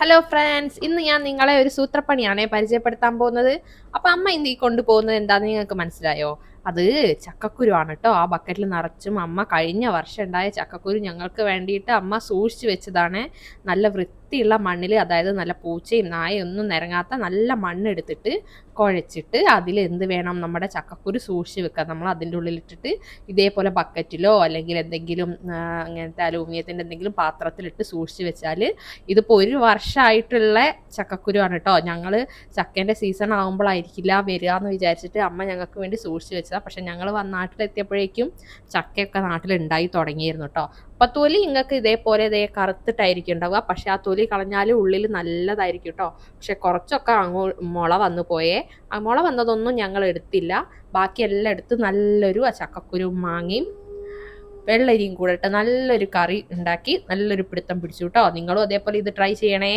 Hello friends ഇന്ന് ഞാൻ നിങ്ങളെ ഒരു സൂത്രപ്പണിയാണ് പരിചയപ്പെടുത്താൻ പോകുന്നത്. അപ്പൊ അമ്മ ഇന്ന് ഈ കൊണ്ടുപോകുന്നത് എന്താന്ന് നിങ്ങൾക്ക് മനസ്സിലായോ? അത് ചക്കക്കുരുവാണ് കേട്ടോ ആ ബക്കറ്റിൽ നിറച്ചും അമ്മ കഴിഞ്ഞ വർഷം ഉണ്ടായ ചക്കക്കുരു ഞങ്ങൾക്ക് വേണ്ടിയിട്ട് അമ്മ സൂക്ഷിച്ചു വെച്ചതാണ്. നല്ല വൃത്തിയുള്ള മണ്ണിൽ അതായത് നല്ല പൂച്ചയും ഒന്നും നിരങ്ങാത്ത നല്ല മണ്ണെടുത്തിട്ട് കുഴച്ചിട്ട് അതിൽ എന്ത് വേണം നമ്മുടെ ചക്കക്കുരു സൂക്ഷിച്ച് വെക്കുക. നമ്മൾ അതിന്റെ ഉള്ളിലിട്ടിട്ട് ഇതേപോലെ ബക്കറ്റിലോ അല്ലെങ്കിൽ എന്തെങ്കിലും അങ്ങനത്തെ അലൂമിനിയത്തിന്റെ എന്തെങ്കിലും പാത്രത്തിലിട്ട് സൂക്ഷിച്ച് വെച്ചാൽ ഇതിപ്പോൾ ഒരു വർഷമായിട്ടുള്ള ചക്കക്കുരുവാണ് കേട്ടോ. ഞങ്ങൾ ചക്കേന്റെ സീസൺ ആകുമ്പോഴായിരിക്കില്ല വരിക എന്ന് വിചാരിച്ചിട്ട് അമ്മ ഞങ്ങൾക്ക് വേണ്ടി സൂക്ഷിച്ച് വെച്ചതാണ് പക്ഷേ ഞങ്ങൾ നാട്ടിലെത്തിയപ്പോഴേക്കും ചക്കയൊക്കെ നാട്ടിലുണ്ടായി തുടങ്ങിയിരുന്നു കേട്ടോ. അപ്പോൾ തൊലി നിങ്ങൾക്ക് ഇതേപോലെ ഇതേ കറുത്തിട്ടായിരിക്കും ഉണ്ടാവുക. പക്ഷേ ആ തൊലി കളഞ്ഞാൽ ഉള്ളിൽ നല്ലതായിരിക്കും കേട്ടോ പക്ഷെ കുറച്ചൊക്കെ അങ്ങോ മുള വന്നു പോയേ. ആ മുള വന്നതൊന്നും ഞങ്ങൾ എടുത്തില്ല. ബാക്കിയെല്ലാം എടുത്ത് നല്ലൊരു ആ ചക്കക്കുരു മാങ്ങയും വെള്ളരിയും കൂടെ ഇട്ട് നല്ലൊരു കറി ഉണ്ടാക്കി നല്ലൊരു പിടുത്തം പിടിച്ചു കേട്ടോ നിങ്ങളും അതേപോലെ ഇത് ട്രൈ ചെയ്യണേ.